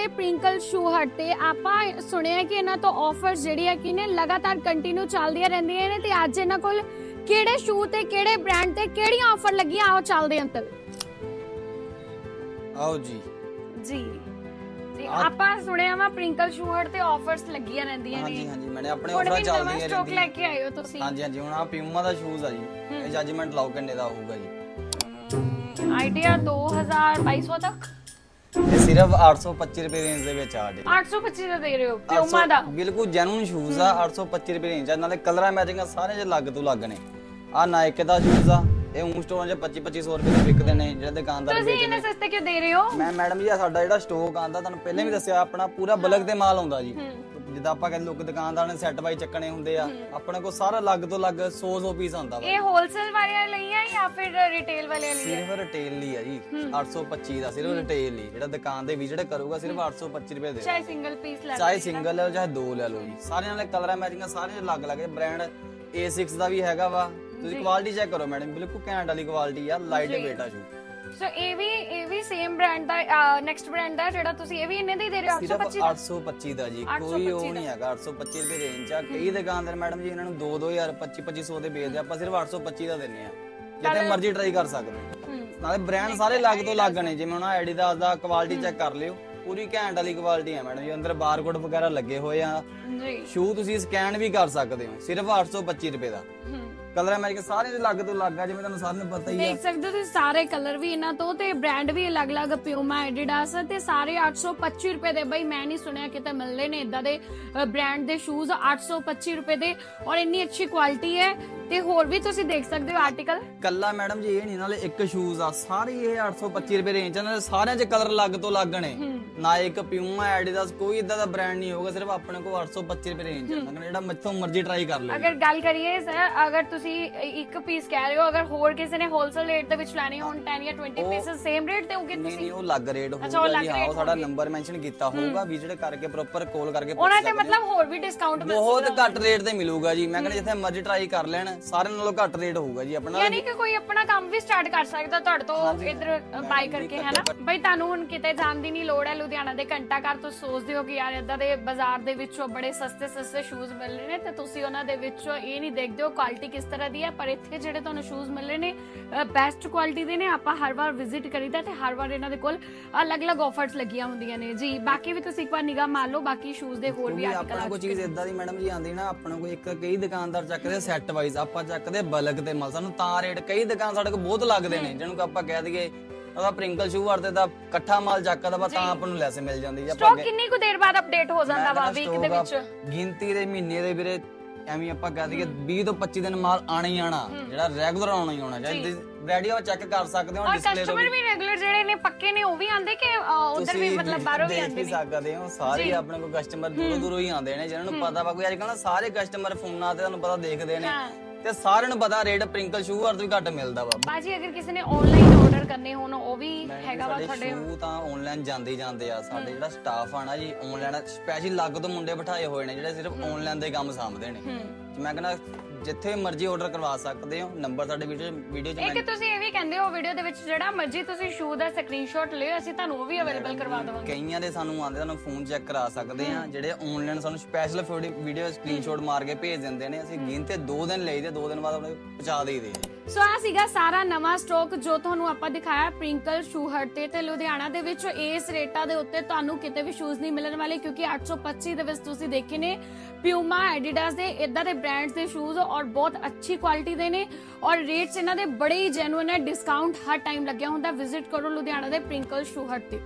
ਦੇ ਪ੍ਰਿੰਕਲ ਸ਼ੂ ਹਟ ਤੇ ਆਪਾਂ ਸੁਣਿਆ ਕਿ ਇਹਨਾਂ ਤੋਂ ਆਫਰਸ ਜਿਹੜੀਆਂ ਕਿ ਨੇ ਲਗਾਤਾਰ ਕੰਟੀਨਿਊ ਚੱਲਦੀਆਂ ਰਹਿੰਦੀਆਂ ਨੇ ਤੇ ਅੱਜ ਇਹਨਾਂ ਕੋਲ ਕਿਹੜੇ ਸ਼ੂ ਤੇ ਕਿਹੜੇ ਬ੍ਰਾਂਡ ਤੇ ਕਿਹੜੀਆਂ ਆਫਰ ਲੱਗੀਆਂ? ਆਓ ਚੱਲਦੇ ਹਾਂ ਆਓ ਜੀ। ਜੀ। ਤੇ ਆਪਾਂ ਸੁਣਿਆ ਵਾ ਪ੍ਰਿੰਕਲ ਸ਼ੂ ਹਟ ਤੇ ਆਫਰਸ ਲੱਗੀਆਂ ਰਹਿੰਦੀਆਂ ਹਾਂਜੀ ਨੇ। ਹਾਂਜੀ ਮੈਨੇ ਆਪਣੇ ਹੁਣ ਆਫਰਾਂ ਵੀ ਨਵਾਂ ਚੱਲਦੀਆਂ ਸਟਾਕ ਲੈ ਰਹਿੰਦੀਆਂ ਕੇ ਆਏ ਹੋ ਤੁਸੀਂ। ਹਾਂਜੀ ਹਾਂਜੀ ਹੁਣ ਆ ਪਿਊਮਾ ਦਾ ਸ਼ੂਜ਼ ਆ ਜੀ। ਇਹ ਜੱਜਮੈਂਟ ਲਾਓ ਕਿੰਨੇ ਦਾ ਹੋਊਗਾ ਜੀ। ਆਈਡੀਆ 2200 ਤੱਕ। ਸਿਰਫ 825 ਰੁਪਏ ਰੇਂਜ ਦੇ ਵਿੱਚ ਆ ਜੀ। 825 ਦਾ ਦੇ ਰਹੇ ਹੋ ਪਿਊਮਾ ਦਾ। ਬਿਲਕੁਲ ਜੈਨੂਨ ਸ਼ੂਜ਼ ਆ 825 ਰੁਪਏ ਰੇਂਜ ਆ ਨਾਲੇ ਕਲਰਾਂ ਮੈਚਿੰਗ ਸਾਰੇ ਜੇ ਲੱਗ ਤੋਂ ਲੱਗ ਨੇ। ਆ ਨਾਈਕ ਦਾ ਸ਼ੂਜ਼ ਆ ਇਹ ਊਂ ਸਟੋਰਾਂ 'ਚ 25 2500 ਰੁਪਏ ਦੇ ਵਿਕਦੇ ਨੇ ਜਿਹੜੇ ਦੁਕਾਨਦਾਰ ਤੁਸੀਂ ਇਹਨੇ ਸਸਤੇ ਕਿਉਂ ਦੇ ਰਹੇ ਹੋ? ਮੈਂ ਮੈਡਮ ਜੀ ਆ ਸਾਡਾ ਜਿਹੜਾ ਸਟਾਕ ਆਂਦਾ ਤੁਹਾਨੂੰ ਪਹਿਲਾਂ ਵੀ ਦੱਸਿਆ ਆਪਣਾ ਪੂਰਾ ਬਲਕ ਤੇ ਮਾਲ ਆਉਂਦਾ ਜੀ। ਹੂੰ। ਜਿੱਦਾਂ ਆਪਾਂ ਕਹਿੰਦੇ ਲੋਕ ਦੁਕਾਨਦਾਰ ਨੇ ਸੈੱਟ ਬਾਈ ਚੱਕਣੇ ਹੁੰਦੇ ਆ ਆਪਣੇ ਕੋਲ ਸਾਰਾ ਲੱਗ ਤੋਂ ਲੱਗ 100 100 ਪੀਸ ਆਉਂਦਾ ਵਾ। ਇਹ ਹੋਲਸੇਲ ਵਾਲਿਆਂ ਲਈ ਹੈ ਜਾਂ ਫਿਰ ਰਿਟੇਲ ਵਾਲਿਆਂ ਲਈ ਹੈ ਸਿਰਫ ਰਿਟੇਲ ਲਈ ਆ ਜੀ 825 ਦਾ ਸਿਰਫ ਰਿਟੇਲ ਲਈ ਜਿਹੜਾ ਦੁਕਾਨ ਤੇ ਵਿਜ਼ਿਟ ਕਰੂਗਾ ਸਿਰਫ 825 ਰੁਪਏ ਦੇ ਚਾਹੇ ਸਿੰਗਲ ਪੀਸ ਲੈ ਚਾਹੇ ਸਿੰਗਲ ਲੈ ਲਓ ਚਾਹੇ ਦੋ ਲੈ ਲਓ ਜੀ। ਸਾਰਿਆਂ ਨਾਲ ਕਲਰਾਂ ਮੈਚਿੰਗ ਸਾਰੇ ਅਲੱਗ ਅਲੱਗ ਬ੍ਰਾਂਡ A6 ਦਾ ਵੀ ਹੈਗਾ ਵਾ। ਤੁਸੀਂ ਕੁਆਲਿਟੀ ਚੈੱਕ ਕਰੋ ਮੈਡਮ ਬਿਲਕੁਲ ਘੈਂਟ ਵਾਲੀ ਕੁਆਲਿਟੀ ਆ ਲਾਈਟ weight ਆ ਸ਼ੂ ਸੋ ਇਹ ਵੀ ਇਹ ਵੀ ਸੇਮ ਬ੍ਰਾਂਡ ਦਾ ਨੈਕਸਟ ਬ੍ਰਾਂਡ ਦਾ ਜਿਹੜਾ ਤੁਸੀਂ ਇਹ ਵੀ ਇੰਨੇ ਦਾ ਹੀ ਦੇ ਰਹੇ ਹੋ ਸਿਰਫ 825 ਦਾ? 825 ਦਾ ਜੀ। ਕੋਈ ਉਹ ਨਹੀਂ ਹੈਗਾ 825 ਰੁਪਏ ਰੇਂਜ ਆ। ਕਈ ਦੁਕਾਨਦਾਰ ਮੈਡਮ ਜੀ ਇਹਨਾਂ ਨੂੰ 2 2000 25 2500 ਦੇ ਵੇਚਦੇ ਆਪਾਂ ਸਿਰਫ 825 ਦਾ ਦਿੰਨੇ ਆ। ਜਿੱਥੇ ਮਰਜ਼ੀ ਟਰਾਈ ਕਰ ਸਕਦੇ ਹੋ। ਹੂੰ। ਨਾਲੇ ਬ੍ਰਾਂਡ ਸਾਰੇ ਲੱਗ ਤੋਂ ਲੱਗ ਨੇ। ਜਿਵੇਂ ਹੁਣ ਐਡੀਦਾਸ ਦਾ ਕੁਆਲਿਟੀ ਚੈੱਕ ਕਰ ਲਿਓ। ਪੂਰੀ ਘੈਂਟ ਵਾਲੀ ਕੁਆਲਿਟੀ ਆ ਮੈਡਮ ਜੀ। ਅੰਦਰ ਬਾਰਕੋਡ ਵਗੈਰਾ ਲੱਗੇ ਹੋਏ ਆ। ਜੀ। ਸ਼ੂ ਤੁਸੀਂ ਸਕੈਨ ਵੀ ਕਰ ਸਕਦੇ ਹੋ। ਸਿਰਫ 825 ਰੁਪਏ ਦਾ। ਕਲਰ ਅਮਰੀਕਾ ਸਾਰੇ ਦੇ ਲੱਗ ਤੋਂ ਲੱਗ ਆ ਜਿਵੇਂ ਤੁਹਾਨੂੰ ਸਾਰਿਆਂ ਨੂੰ ਪਤਾ ਹੀ ਆ। ਦੇਖ ਸਕਦੇ ਹੋ ਤੁਸੀਂ ਸਾਰੇ ਕਲਰ ਵੀ ਇਹਨਾਂ ਤੋਂ ਤੇ ਬ੍ਰਾਂਡ ਵੀ ਅਲੱਗ-ਅਲੱਗ ਪਿਊਮਾ ਐਡੀਡਾਸ ਤੇ ਸਾਰੇ 825 ਰੁਪਏ ਦੇ। ਬਈ ਮੈਂ ਨਹੀਂ ਸੁਣਿਆ ਕਿਤੇ ਮਿਲਦੇ ਨੇ ਇਦਾਂ ਦੇ ਬ੍ਰਾਂਡ ਦੇ ਸ਼ੂਜ਼ 825 ਰੁਪਏ ਦੇ ਔਰ ਇੰਨੀ ਅੱਛੀ ਕੁਆਲਿਟੀ ਹੈ ਤੇ ਹੋਰ ਵੀ ਤੁਸੀਂ ਦੇਖ ਸਕਦੇ ਹੋ ਆਰਟੀਕਲ ਕੱਲਾ ਮੈਡਮ ਜੀ ਇਹ ਨਹੀਂ ਨਾਲੇ ਇੱਕ ਸ਼ੂਜ਼ ਆ ਸਾਰੇ ਇਹ 825 ਰੁਪਏ ਰੇਂਜ ਆ ਨਾਲੇ ਸਾਰਿਆਂ 'ਚ ਕਲਰ ਲੱਗ ਤੋਂ ਲੱਗ ਨੇ। ਨਾ ਇੱਕ ਪਿਊਮਾ ਐਡੀਦਾਸ ਕੋਈ ਇਦਾਂ ਦਾ ਬ੍ਰਾਂਡ ਨਹੀਂ ਹੋਊਗਾ ਸਿਰਫ ਆਪਣੇ ਕੋਲ 825 ਰੁਪਏ ਰੇਂਜ ਆ। ਜਿਹੜਾ ਮੈਥੋਂ ਮਰਜ਼ੀ ਟਰਾਈ ਕਰ ਲਓ। ਅਗਰ ਗੱਲ ਕਰੀਏ ਸਰ ਅਗਰ ਤੁਸੀਂ ਇੱਕ ਪੀਸ ਕਹਿ ਰਹੇ ਹੋ ਅਗਰ ਹੋਰ ਕਿਸੇ ਨੇ ਹੋਲਸੇਲ ਰੇਟ ਦੇ ਵਿੱਚ ਲੈਣੇ ਹੋਣ 10 ਜਾਂ 20 ਪੀਸਸ ਸੇਮ ਰੇਟ ਤੇ ਹੋਗੇ ਨਹੀਂ ਤੁਸੀਂ? ਨਹੀਂ ਉਹ ਲੱਗ ਰੇਟ ਉਹ ਹੋਊਗਾ ਜੀ ਹਾਂ ਉਹ ਸਾਡਾ ਨੰਬਰ ਮੈਂਸ਼ਨ ਕੀਤਾ ਹੋਊਗਾ ਵਿਜ਼ਿਟ ਕਰਕੇ ਪ੍ਰੋਪਰ ਕਾਲ ਕਰਕੇ ਪੁੱਛ ਉਹਨਾਂ ਤੇ ਮਤਲਬ ਹੋਰ ਵੀ ਡਿਸਕਾਊਂਟ ਮਿਲ ਬਹੁਤ ਘੱਟ ਰੇਟ ਤੇ ਮਿਲੂਗਾ ਜੀ ਮੈਂ ਕਹਿੰਦਾ ਜਿੱਥੇ ਮਰਜ਼ੀ ਟਰਾਈ ਕਰ ਲੈਣ ਸਾਰਿਆਂ ਨਾਲੋਂ ਘੱਟ ਰੇਟ ਹੋਊਗਾ ਜੀ ਆਪਣਾ। ਯਾਨੀ ਕਿ ਕੋਈ ਆਪਣਾ ਕੰਮ ਵੀ ਸਟਾਰਟ ਕਰ ਸਕਦਾ ਤੁਹਾਡੇ ਤੋਂ ਇਧਰ ਬਾਈ ਕਰਕੇ ਹੈ ਨਾ ਬਈ ਤੁਹਾਨੂੰ ਹੁਣ ਕਿਤੇ ਜਾਣ ਦੀ ਨਹੀਂ ਲੋੜ ਹੈ ਲੁਧਿਆਣਾ ਦੇ ਘੰਟਾ ਘਰ ਤੋਂ ਸੋਚਦੇ ਹੋ ਕਿ ਯਾਰ ਇਦਾਂ ਦੇ ਬਾਜ਼ਾਰ ਦੇ ਵਿੱਚੋਂ ਬੜੇ ਸਸਤੇ ਸਸਤੇ ਸ਼ੂਜ਼ ਮਿਲ ਰਹੇ ਨੇ ਤੇ ਤੁਸੀਂ ਉਹਨਾਂ ਦੇ ਵਿੱਚੋਂ ਇਹ ਨਹੀਂ ਦੇਖਦੇ ਹੋ ਕੁਆਲਿਟੀ ਕਿਸ ਤਰ੍ਹਾਂ ਦੀ ਹੈ ਪਰ ਇੱਥੇ ਜਿਹੜੇ ਤੁਹਾਨੂੰ ਸ਼ੂਜ਼ ਮਿਲ ਰਹੇ ਨੇ ਬੈਸਟ ਕੁਆਲਿਟੀ ਦੇ ਨੇ ਆਪਾਂ ਹਰ ਵਾਰ ਵਿਜ਼ਿਟ ਕਰੀਦਾ ਤੇ ਹਰ ਵਾਰ ਇਹਨਾਂ ਦੇ ਕੋਲ ਅਲੱਗ-ਅਲੱਗ ਆਫਰਸ ਲੱਗੀਆਂ ਹੁੰਦੀਆਂ ਨੇ। ਜੀ ਬਾਕੀ ਵੀ ਤੁਸੀਂ ਇੱਕ ਵਾਰ ਨਿਗਾਹ ਮਾਰ ਲਓ ਬਾਕੀ ਸ਼ੂਜ਼ ਦੇ ਹੋਰ ਵੀ ਆਰਟੀਕਲ ਆਪਣਾ ਕੋਈ ਚੀਜ਼ ਇਦਾਂ ਦੀ ਮੈਡਮ ਜੀ ਆਂਦੀ ਨਾ ਆਪਣਾ ਕੋਈ ਇੱਕ ਕਈ ਦੁਕਾਨਦਾਰ ਚੱਕਦੇ ਸੈੱਟ ਵਾਈਜ਼ ਆਪਾਂ ਚੱਕਦੇ ਬਲਕ ਤੇ ਮਲ ਸਾਨੂੰ ਤਾਂ ਰੇਟ ਕਈ ਦੁਕਾਨ ਸਾਡੇ ਕੋਲ ਬਹੁਤ ਲੱਗਦੇ ਨੇ ਜਿਹਨੂੰ ਆਪਾਂ ਕਹਿ ਦਈਏ ਉਹਦਾ ਪ੍ਰਿੰਕਲ ਸ਼ੂ ਵਰਤੇ ਤਾਂ ਇਕੱਠਾ ਮਾਲ ਚੱਕਦਾ ਵਾ ਤਾਂ ਆਪਾਂ ਨੂੰ ਲੈਸ ਮਿਲ ਜਾਂਦੀ ਜੀ ਆਪਾਂ ਸਟਾਕ ਕਿੰਨੀ ਕੁ ਦੇਰ ਬਾਅਦ ਅਪਡੇਟ ਹੋ ਜਾਂਦਾ ਵਾ ਵੀਕ ਦੇ ਵਿੱਚ? ਗਿਣਤੀ ਦੇ ਮਹੀਨੇ ਦੇ ਵੀਰੇ ਐਵੇਂ ਆਪਾਂ ਕਹਿ ਦਈਏ 20 ਤੋਂ 25 ਦਿਨ ਮਾਲ ਆਣਾ ਹੀ ਆਣਾ ਜਿਹੜਾ ਰੈਗੂਲਰ ਆਉਣਾ ਹੀ ਆਉਣਾ ਚਾਹੀਦਾ ਹੋ ਚੈੱਕ ਕਰ ਸਕਦੇ ਹੋ ਔਰ ਡਿਸਪਲੇ ਤੋਂ ਕਸਟਮਰ ਵੀ। ਰੈਗੂਲਰ ਜਿਹੜੇ ਨੇ ਪੱਕੇ ਨੇ ਉਹ ਵੀ ਆਂਦੇ ਕਿ ਉਧਰ ਵੀ ਮਤਲਬ ਬਾਹਰੋਂ ਵੀ ਦੇਖ ਆਂਦੇ ਵੀ ਨੇ? ਸਕਦੇ ਹੋ ਸਾਰੇ ਆਪਣੇ ਕੋਲ ਕਸਟਮਰ ਦੂਰੋਂ ਦੂਰੋਂ ਹੀ ਆਉਂਦੇ ਨੇ ਜਿਹਨਾਂ ਨੂੰ ਪਤਾ ਵਾ ਕੋਈ ਅੱਜ ਕੱਲ੍ਹ ਨਾ ਸਾਰੇ ਕਸਟਮਰ ਫੋਨਾਂ ਤੇ ਤੁਹਾਨੂੰ ਪਤਾ ਦੇਖਦੇ ਨੇ। ਹਾਂ। ਤੇ ਸਾਰਿਆਂ ਨੂੰ ਪਤਾ ਰੇਟ ਪ੍ਰਿੰਕਲ ਸ਼ੂ ਵਰ ਤੋਂ ਵੀ ਘੱਟ ਮਿਲਦਾ ਵਾ ਬਾਜੀ ਅਗਰ ਕਿਸੇ ਨੇ ਆਨਲਾਈਨ ਆਰਡਰ ਕਰਨੇ ਹੋਣ ਉਹ ਵੀ ਹੈਗਾ ਵਾ ਸਾਡੇ ਸ਼ੂ ਤਾਂ ਆਨਲਾਈਨ ਜਾਂਦੇ ਹੀ ਜਾਂਦੇ ਆ। ਸਾਡੇ ਜਿਹੜਾ ਸਟਾਫ ਆ ਨਾ ਜੀ ਆਨਲਾਈਨ ਸਪੈਸ਼ਲ ਲੱਗ ਤੋਂ ਮੁੰਡੇ ਬਿਠਾਏ ਹੋਏ ਨੇ ਜਿਹੜੇ ਸਿਰਫ ਆਨਲਾਈਨ ਦੇ ਕੰਮ ਸਾਂਭਦੇ ਨੇ। ਮੈਂ ਕਹਿੰਦਾ ਜਿੱਥੇ ਮਰਜ਼ੀ ਆਰਡਰ ਕਰਵਾ ਸਕਦੇ ਹੋ ਨੰਬਰ ਸਾਡੇ ਵੀਡੀਓ ਵੀਡੀਓ 'ਚ ਮੈਂ ਇੱਕ ਤੁਸੀਂ ਇਹ ਵੀ ਕਹਿੰਦੇ ਹੋ ਵੀਡੀਓ ਦੇ ਵਿੱਚ ਜਿਹੜਾ ਮਰਜ਼ੀ ਤੁਸੀਂ ਸ਼ੂ ਦਾ ਸਕਰੀਨਸ਼ਾਟ ਲਿਓ ਅਸੀਂ ਤੁਹਾਨੂੰ ਉਹ ਵੀ ਅਵੇਲੇਬਲ ਕਰਵਾ ਦੇਵਾਂਗੇ। ਕਈਆਂ ਦੇ ਸਾਨੂੰ ਆਉਂਦੇ ਸਾਨੂੰ ਫੋਨ ਚੈੱਕ ਕਰਾ ਸਕਦੇ ਆ ਜਿਹੜੇ ਆਨਲਾਈਨ ਸਾਨੂੰ ਸਪੈਸ਼ਲ ਵੀਡੀਓ ਸਕਰੀਨਸ਼ਾਟ ਮਾਰ ਕੇ ਭੇਜ ਦਿੰਦੇ ਨੇ ਅਸੀਂ ਗਿਣ ਤੇ 2 ਦਿਨ ਲਈਦੇ 2 ਦਿਨ ਬਾਅਦ ਆਪਣੇ ਪਹੁੰਚਾ ਦੇਈਦੇ ਆ। ਸੋ ਆ ਸੀਗਾ ਸਾਰਾ ਨਵਾਂ ਸਟਾਕ ਜੋ ਤੁਹਾਨੂੰ ਆਪਾਂ ਦਿਖਾਇਆ ਪ੍ਰਿੰਕਲ ਸ਼ੂ ਤੇ ਤੇ ਲੁਧਿਆਣਾ ਦੇ ਵਿੱਚ। ਇਸ ਰੇਟਾਂ ਦੇ ਉੱਤੇ ਤੁਹਾਨੂੰ ਕਿਤੇ ਵੀ ਸ਼ੂਜ਼ ਨਹੀਂ ਮਿਲਣ ਵਾਲੇ ਕਿਉਂਕਿ 825 ਦੇ ਵਿੱਚ ਤੁਸੀਂ ਦੇਖੇ ਨੇ ਪਿਊਮਾ ਐਡੀਡਾਸ ਦੇ ਇਦਾਂ ਦੇ ਬ੍ਰਾਂਡਸ ਦੇ ਸ਼ੂਜ਼ ਔਰ ਬਹੁਤ ਅੱਛੀ ਕੁਆਲਿਟੀ ਦੇ ਨੇ। ਔਰ ਰੇਟਸ ਇਹਨਾਂ ਦੇ ਬੜੇ ਹੀ ਜੈਨੂਇਨ ਹੈ ਡਿਸਕਾਊਂਟ ਹਰ ਟਾਈਮ ਲੱਗਿਆ ਹੁੰਦਾ। ਵਿਜ਼ਿਟ ਕਰੋ ਲੁਧਿਆਣਾ ਦੇ ਪ੍ਰਿੰਕਲ ਸ਼ੂ ਤੇ